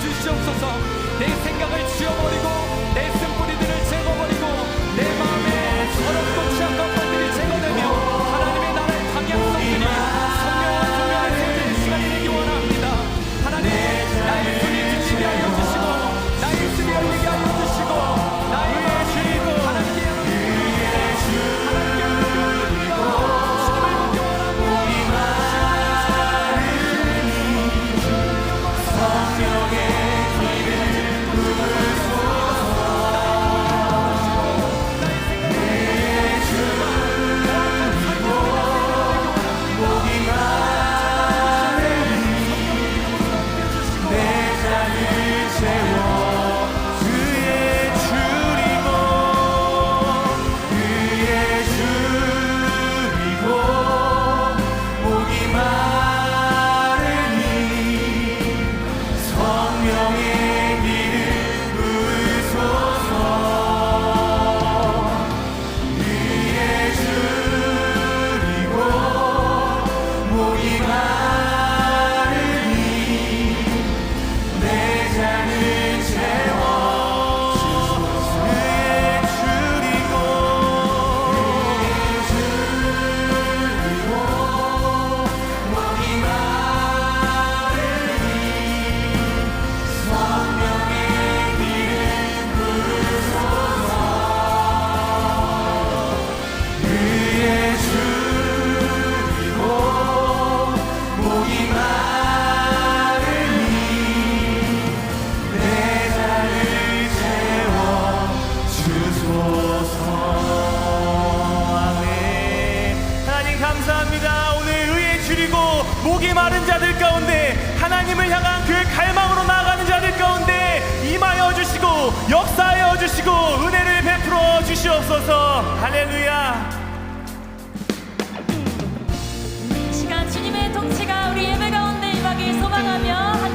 주시옵소서. 내 생각을 지워버리고 가운데 하나님을 향한 그 갈망으로 나아가는 자들 가운데 임하여 주시고 역사하여 주시고 은혜를 베풀어 주시옵소서. 할렐루야. 시간 주님의 통치가 우리 예배 가운데 임하길 소망하며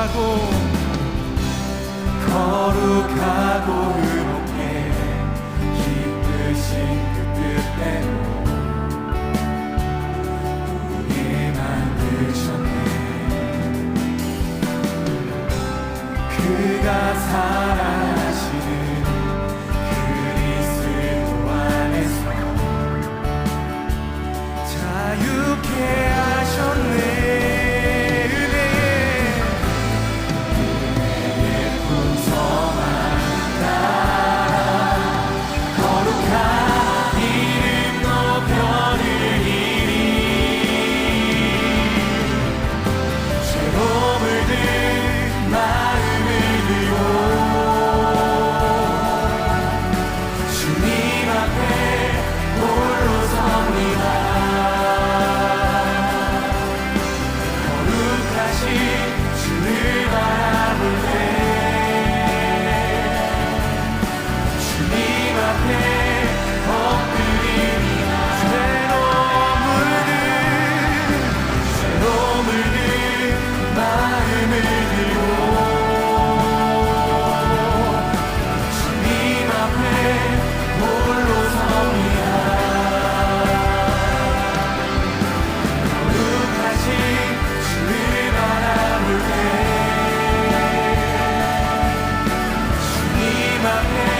거룩하고 거룩하고 의롭게 기쁘신 그 뜻대로 우리 만드셨네 그가 사 my hand.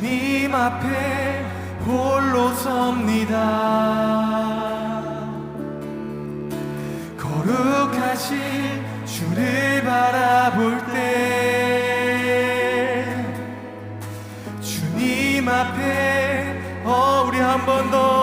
주님 앞에 홀로 섭니다. 거룩하신 주를 바라볼 때 주님 앞에 어 우리 한 번 더